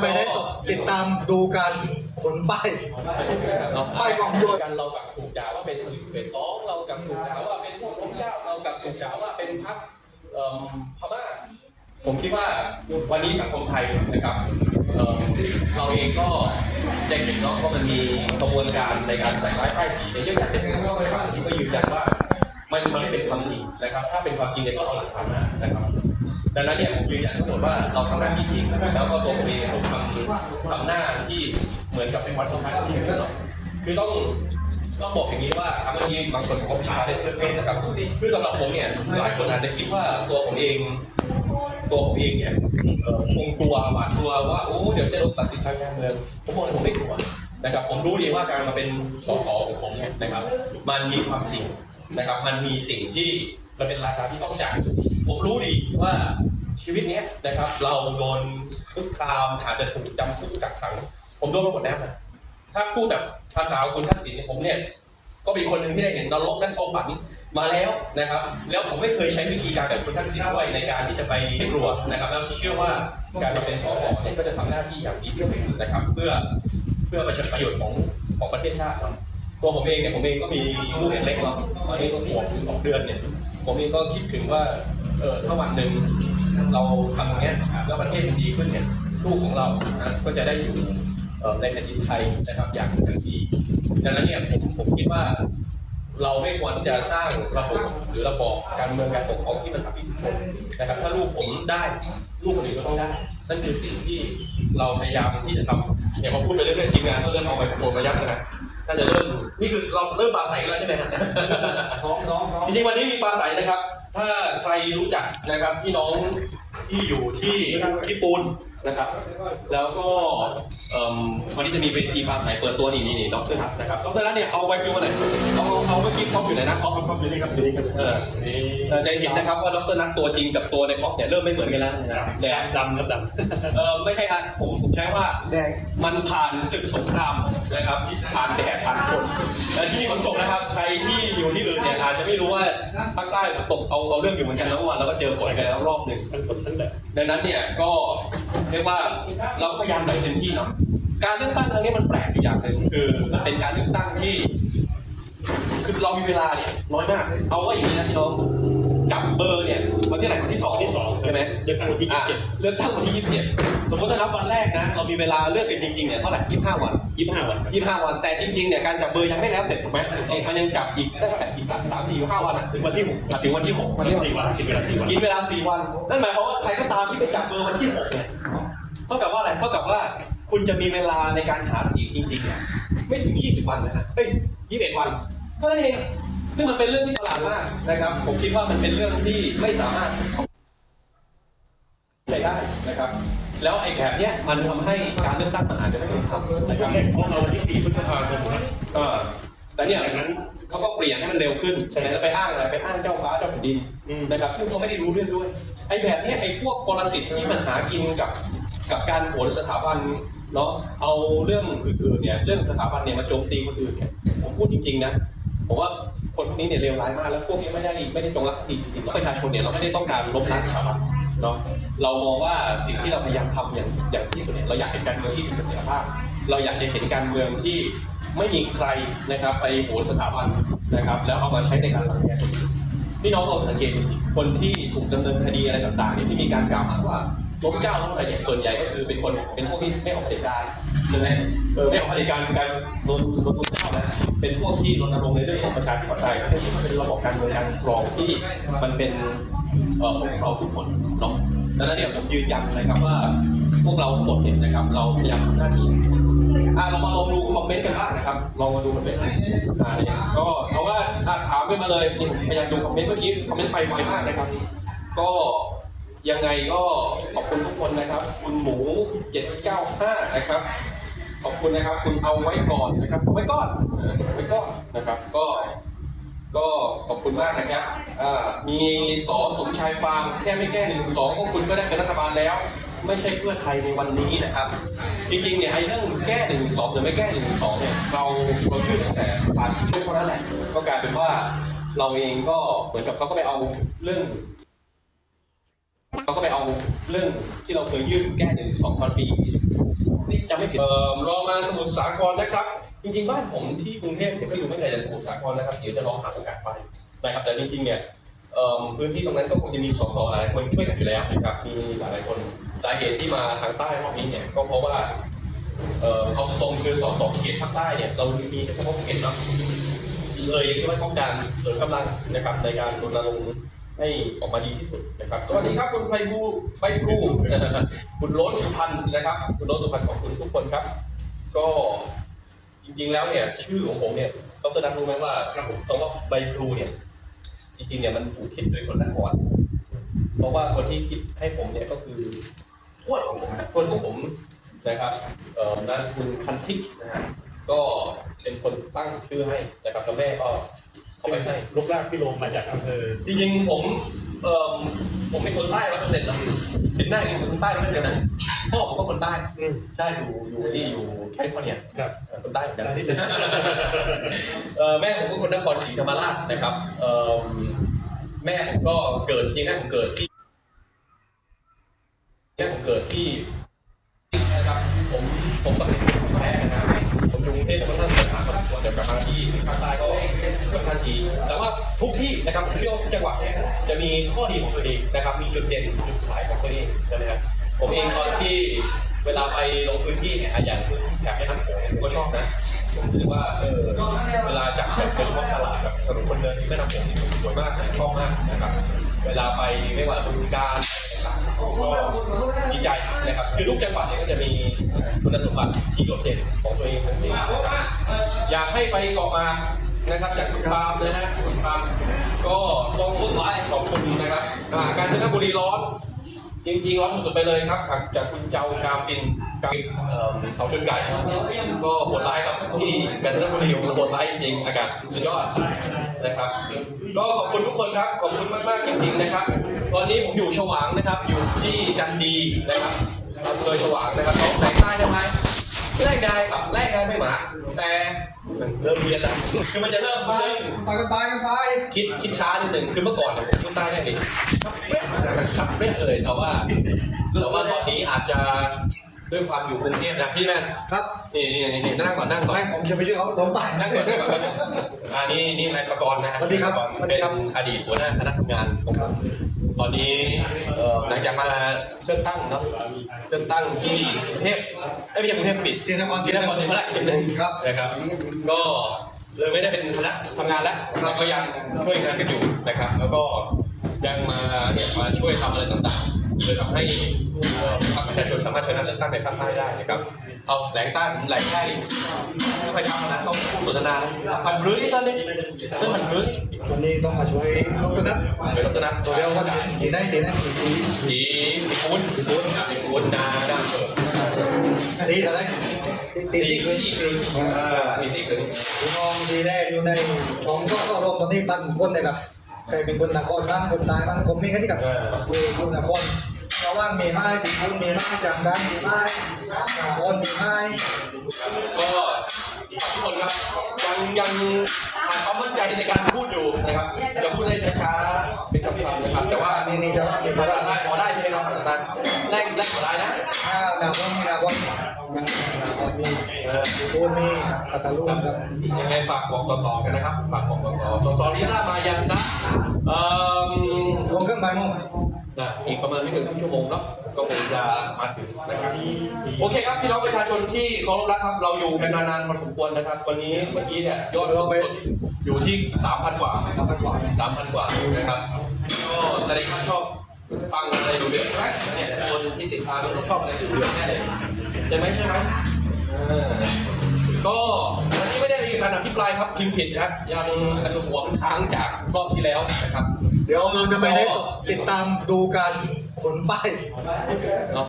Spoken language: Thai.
ไม่ได้สดติดตามดูการขนป้ายป้ายกองโจรกันเรากลับถูกด่าว่าเป็นสลิมเฟสสองเรากลับถูกด่าว่าเป็นพวกล้มเจ้าเรากลับถูกด่าว่าเป็นพรรคเอิ่มพม่าผมคิดว่าวันนี้สังคมไทยนะครับเราเองก็จะเห็นเนาะว่ามันมีกระบวนการในการใส่ร้ายป้ายสีในเยอะแยะเต็มไปหมดนะครับนี่ก็ยืนยันว่ามันมันไม่เป็นความจริงนะครับ ถ้าเป็นความจริงเนี่ยก็เอาหลักฐานมานะครับ ดังนั้นเนี่ยผมยืนยันทั้งหมดว่าเราทำหน้าที่จริง แล้วก็ตัวผมเองผมทำทำหน้าที่เหมือนกับเป็นวันสำคัญของชีวิตเราคือต้องต้องบอกอย่างนี้ว่าเมื่อกี้บางคนเขาพิจารณาเพื่อนนะครับคือสำหรับผมเนี่ยหลายคนอาจจะคิดว่าตัวผมเอง ตัวผมเองเนี่ยคงกลัวหวาดกลัวว่าโอ้เดี๋ยวจะโดนตัดสินทางการเมืองผมบอกเลยผมไม่กลัวนะครับ ผมรู้ดีว่าการมาเป็นสสของผมเนี่ยนะครับ มันมีความเสี่ยงนะครับ มันมีสิ่งที่มันเป็นราคาที่ต้องจ่าย ผมรู้ดีว่าชีวิตเนี้ยนะครับ เราโดนคุกคามอาจจะถูกจำคุกกักขัง ผมโดนมาหมดแล้วนะถ้าพูดแบบภาษาคุณทักษิณเนี่ยผมเนี่ย ก็เป็นคนหนึ่งที่ได้เห็นนรกและสวรรค์มาแล้วนะครับ แล้วผมไม่เคยใช้วิธีการแบบคุณทักษิณด้วยในการที่จะไปไม่กลัวนะครับ แล้วเชื่อว่าการมาเป็นสสเนี่ยก็จะทำหน้าที่อย่างดีที่สุดนะครับ เพื่อเพื่อประโยชน์ของของประเทศชาติครับตัวผมเองเนี่ยผมเองก็มีลูกเล็กๆเนาะตอนนี้ก็ขวบอยู่สองเดือนเนี่ย ผมเองก็คิดถึงว่า เออถ้าวันหนึ่งเราทำอย่างเงี้ยแล้วประเทศมันดีขึ้นเนี่ยลูกของเรานะก็จะได้อยู่เอ่อในแผ่นดินไทยนะครับอย่างอย่างดีดังนั้นเนี่ยผมผมคิดว่าเราไม่ควรที่จะสร้างระบบหรือระบอบการเมืองการปกครองที่มันอภิสิทธิ์ชนนะครับ ถ้าลูกผมได้ลูกคนอื่นก็ต้องได้ นั่นคือสิ่งที่เราพยายามที่จะทำเนี่ยพอพูดไปเรื่อยๆทีมงานก็เริ่มเอาไปโฟนมายัดแล้วนะน่าจะเริ่มนี่คือเราเริ่มปราศัยกันแล้วใช่ไหมฮะท้องท้องท้องจริงๆวันนี้มีปลาใสนะครับ ถ้าใครรู้จักนะครับพี่น้องที่อยู่ที่ญี่ปุ่น นะครับ แล้วก็เอิ่มวันนี้จะมีเวทีปลาใสเปิดตัวนี่นี่นี่ดรนัทนะครับดรนัทเนี่ยเอาไวฟิวมาไหนอยเอาเอาเอาเมื่อกี้พ็อปอยู่ไหนนะพ็อปพ็อปอยู่นี่ครับอยู่นี่ครับเออเออจะเห็นนะครับว่าดรนัทตัวจริงกับตัวในพ็อปเนี่ยเริ่มไม่เหมือนกันแล้วนะครับแดงดำครับดำเออไม่ใช่ครับผมผมใช้ว่าแดงมันผ่านศึกสงครามนะครับผ่านแดดผ่านฝนและที่ฝนตกนะครับ ใครที่อยู่ที่อื่นเนี่ยอาจจะไม่รู้ว่าภาคใต้ฝนตกเอาเอาเรื่องอยู่เหมือนกันนะเมื่อวานเราก็เจอฝนกันแล้วรอบหนึ่งดังนั้นเนี่ยก็ เรียกว่าเราก็พยายามไปเต็มที่เนาะการเลือกตั้งครั้งนี้มันแปลกอยู่อย่างหนึ่งคือมันเป็นการเลือกตั้งที่ คือเรามีเวลาเนี่ยน้อยมาก เอาว่าอย่างนี้นะพี่น้องจับเบอร์เนี่ย วันที่ไหนวันที่สองวันที่สองใช่ไหมเลือกตั้งวันที่ยี่สิบเจ็ดอะเลือกตั้งวันที่ยี่สิบเจ็ดสมมติถ้านับวันแรกนะเรามีเวลาเลือกกันจริงๆเนี่ยเท่าไหร่ยี่สิบห้าวันยี่สิบห้าวันครับยี่สิบห้าวันแต่จริงๆเนี่ยการจับเบอร์ยังไม่แล้วเสร็จถูกไหมมันยังจับอีกได้เท่าไหร่อีกสามสามสี่ห้าวันอะถึงวันที่หกอะถึงวันที่หกวันที่สี่วันกินเวลาสี่วันกินเวลาสี่วันนั่นหมายความว่าใครก็ตามที่ไปจับเบอร์วันที่หกเนี่ยเท่ากับว่าอะไรเท่ากับว่าคุณจะมีเวลาในการหาเสียงจริงๆเนี่ยไม่ถึง 20 วันนะฮะเฮ้ย21 วันเท่านั้นเอง ซึ่งมันเป็นเรื่องที่ประหลาดมากนะครับ ผมคิดว่ามันเป็นเรื่องที่ไม่สามารถใช้ได้นะครับ แล้วไอ้แบบเนี้ยมันทำให้การเลือกตั้งมันอาจจะไม่เป็นธรรมนะคตรัอบนแรกเขาเอาวันที่สี่พฤษภาคมนะก็แต่เนี่ยจากนั้นเขาก็เปลี่ยนให้มันเร็วขึ้นใช่ไหมแล้วไปอ้างอะไรไปอ้างเจ้าฟ้าเจ้าแผ่นดินอืม นะครับ ซึ่งเขาไม่ได้รู้เรื่องด้วย ไอ้แบบเนี้ยไอ้พวกปรสิตที่มันหากินกับกับการโหนสถาบันเนาะเอาเรื่องอื่นๆเนี่ยเรื่องสถาบันเนี่ยมาโจมตีคนอื่นเนี่ยผมพูดจริงๆนะผมว่า คนพวกนี้เนี่ยเลวร้ายมากแล้วพวกนี้ไม่ได้ไม่ได้จงรักภักดีจริงๆแล้วประชาชนเนี่ยเราไม่ได้ต้องการล้มล้างสถาบันเนาะเรามองว่าสิ่งที่เราพยายามทำอย่างอย่างที่สุดเนี่ยเราอยากเห็นการเมืองที่มีเสถียรภาพ เราอยากจะเห็นการเมืองที่ไม่มีใครนะครับไปโหนสถาบันนะครับ แล้วเอามาใช้ในการรังแกคนอื่นพี่น้องลองสังเกตดูสิคนที่ถูกดำเนินคดีอะไรต่างๆเนี่ยที่มีการกล่าวหาว่าล้มเจ้าล้มอะไรเนี่ยส่วนใหญ่ก็คือเป็นคนเป็นพวกที่ไม่ออกเผด็จการ ใช่ไหมเออไม่ออกเผด็จการการโดนโดนล้เจ้านะเป็นพวกที่รณรงค์ในเรื่องของประชาธิปไตยประเทศที่มันเป็นระบบการเมืองการปกครองที่มันเป็นเอ่อของเราทุกคนเนาะดังนั้นเนี่ยผมยืนยันนะครับว่าพวกเราทั้งหมดเนี่ยนะครับ เราพยายามทำหน้าที่อะเรามาลองดูคอมเมนต์กันบ้างนะครับลองมาดูคอมเมนต์อ่าเนี่ยก็เอาว่าอะถามขึ้นมาเลยนี่ผมพยายามดูคอมเมนต์เมื่อกี้คอมเมนต์ไปไวมากนะครับ ก็ยังไงก็ขอบคุณทุกคนนะครับ คุณหมู795นะครับ ขอบคุณนะครับ คุณเอาไว้ก่อนนะครับเอาไว้ก่อนเอาไว้ก่อนนะครับ ก็ ก็ขอบคุณมากนะครับอ่ามีสอสมชายฟาร์มแค่ไม่แก้หนึ่งสองพวกคุณก็ได้เป็นรัฐบาลแล้ว ไม่ใช่เพื่อไทยในวันนี้นะครับ จริงๆเนี่ยไอ้เรื่องแก้หนึ่งสองหรือไม่แก้หนึ่งสองเนี่ยเราเรายื่นตั้งแต่ปาร์ตี้เท่านั้นแหละก็กลายเป็นว่าเราเองก็เหมือนกับเขาก็ไปเอาเรื่อง เขาก็ไปเอาเรื่องที่เราเคยยื่นแก้หนึ่งสองตอนปีเอ่อรอมาสมุทรสาครนะครับ จริงๆบ้านผมที่กรุงเทพเนี่ยก็อยู่ไม่ไกลจากสมุทรสาครนะครับเดี๋ยวจะลองหาโอกาสไปนะครับแต่จริงๆเนี่ยเอ่อพื้นที่ตรงนั้นก็คงจะมีสสหลายคนช่วยกันอยู่แล้วนะครับมีหลายๆคนสาเหตุที่มาทางใต้รอบนี้เนี่ยก็เพราะว่าเอ่อเอาตรงคือสสเขตภาคใต้เนี่ยเรามีเฉพาะเขตเนาะเลยยังคิดว่าต้องการเสริมกำลังนะครับในการรณรงค์ ให้ออกมาดีที่สุดนะครับสวัสดีครับคุณไพบูไพบูคุณโรสสุพรรณนะครับ คุณโรสสุพรรณขอบคุณทุกคนครับ ก็จริงๆแล้วเนี่ย ชื่อของผมเนี่ยดรนัทรู้ไหมว่าคำว่าใบพลูเนี่ยจริงๆเนี่ยมันถูกคิดโดยคนนครเพราะว่าคนที่คิดให้ผมเนี่ยก็คือทวดของผมทวดของผมนะครับเอ่อนั่นคุณคันทิกนะฮะก็เป็นคนตั้งชื่อให้นะครับแล้วแม่ก็ เอาไปให้ลูกแรกที่ลงมาจากอำเภอจริงๆผมเอ่อผมเป็นคนใต้ร้อยเปอร์เซ็นต์นะเป็นหน้าเป็นคนใต้ร้อยเปอร์เซ็นต์นะพ่อผมก็คนใต้อืมใช่อยู่อยู่นี่อยู่แคลิฟอร์เนียครับเอ่อคนใต้เหมือนกัน เอ่อแม่ผมก็คนนครศรีธรรมราชนะครับเอ่อแม่ผมก็เกิดจริงๆแม่ผมเกิดที่แม่ผมเกิดที่นะครับผมผมก็เป็นคนแพ้นะครับ ผมอยู่กรุงเทพค่อนข้างจะหาครอบครัวแต่กลับมาที่ภาคใต้ก็ค่อนข้างดีแต่ว่าทุกที่นะครับเที่ยวจังหวัดเนี่ยจะมีข้อดีของตัวเองนะครับ มีจุดเด่นจุดขายของตัวเองนะครับผมเองตอนที่เวลาไปลงพื้นที่เนี่ยอะอย่างพื้นที่แถบแม่น้ำโขงผมก็ชอบนะผมรู้สึกว่าเออเวลาจับแบบเป็นท้อตลาดแบบถนนคนเดินที่แม่น้ำโขงนี่สวยมากนะชอบมากนะครับ เวลาไปไม่ว่าบึงการ ก็ดีใจนะครับ คือทุกจังหวัดเนี่ยก็จะมีคุณสมบัติที่โดดเด่นของตัวเองทั้งสิ้นนะครับอยากให้ไปเกาะมานะครับจากคุณปาล์มนะฮะคุณปาล์มก็ต้องพูดไว้ขอบคุณนะครับอ่าการจนบุรีร้อน จริงๆร้อนสุดๆไปเลยครับจากคุณเจ้ากาฟินกาฟินเอ่อเสาชนไก่ก็โหดร้ายครับที่กาญจนบุรีโหดร้ายจริงอากาศสุดยอด นะครับ ก็ขอบคุณทุกคนครับ ขอบคุณมากๆจริงๆนะครับ ตอนนี้ผมอยู่ฉวางนะครับ อยู่ที่จันดีนะครับอำเภอฉวางนะครับเขาแตกใต้ได้ไหมแรกได้ครับแรกได้ไม่หมาแต่เริ่มเรียนแล้วคือมันจะเริ่มไปเริ่มไปกันไปกันไปคิดคิดช้านิดหนึ่งคือเมื่อก่อนเนี่ยผมพูดใต้ได้ดีชับเป๊ะชับเป๊ะเลยแต่ว่าแต่ว่าตอนนี้อาจจะ ด้วยความอยู่กรุงเทพนะพี่แม่นครับนี่นี่นี่นี่นั่งก่อนนั่งก่อนไม่ผมจะไปชื่อเขาลงใต้นั่งก่อนนั่งก่อนอ่านี่นี่นายประกรณ์นะสวัสดีครับสวัสดีเป็นครับอดีตหัวหน้าคณะทำงานของผมตอนนี้เอ่อหลังจากมาเลือกตั้งเนาะเลือกตั้งที่กรุงเทพเอ้ยไม่ใช่กรุงเทพปิดที่นครที่นครศรีธรรมราชอีกหนึ่งครับนะครับ ก็เลยไม่ได้เป็นคณะทำงานแล้วครับแต่ก็ยังช่วยงานกันอยู่นะครับ แล้วก็ยังมาเนี่ยมาช่วยทำอะไรต่างๆเลยทำให้เอ่อพรรค ประชาชนสามารถชนะเลือกตั้งในภาคใต้ได้นะครับ เอาแหลงใต้ผมแหลงใต้ไม่ค่อยทำนะต้องพูดสนทนาพันรื้อตอนนี้เรื่องพันรื้อวันนี้ต้องมาช่วยน้องกระนัทเป็นรัตนะตัวเดียววันตีได้ตีได้ตีผีผีปุ้นผีปุ้นผีปุ้นนาดังเปิดตีอะไรตีตีสี่คืนสี่ครึ่งอ่าตีสี่ครึ่งพี่น้องตีแรกอยู่ในของก็ก็รวมตอนนี้พันคนเลยครับใครเป็นคนนครบ้างคนตายบ้างผมมีกันที่กับอยู่นครเพราะว่ามีไม้ปีกุลมีไม้จังการมีไม้นครมีไม้ก็ทุกคนครับยังยังขาดความมั่นใจในการพูดอยู่นะครับจะพูดได้ช้าๆเป็นคำๆนะครับแต่ว่านี่นี่จะว่ามีภาภาษาษาใต้ได้พอได้ใช่ไหมครับภาษาใต้แรกแรกพอได้นะถ้านาครมีนาครมีเออปีกุลมีปัตตาลุงครับยังไงฝากบอกต่อๆกันนะครับฝากบอกต่อๆสสลิซ่ามายังนะเอ่อ นะอีกประมาณไม่ถึงครึ่งชั่วโมงเนาะก็คงจะมาถึงนะครับโอเคครับพี่น้องประชาชนที่เคารพรักครับ เราอยู่กันมานานพอสมควรนะครับ วันนี้เมื่อกี้เนี่ยยอดเราไปอยู่ที่3,000กว่าสามพันกว่าสามพันกว่านะครับก็แสดงว่าชอบฟังอะไรดูเดือดใช่ไหมเนี่ยคนที่ติดตามก็ต้องชอบอะไรดูเดือดแน่เลยใช่ไหมใช่ไหมเออก็วันนี้ไม่ได้มีการอภิปรายครับพิมพ์ผิดครับยังอนุหัวมันค้างจากรอบที่แล้วนะครับ เดี๋ยวเราจะไปได้ติดตามดูการขนป้ายเนาะ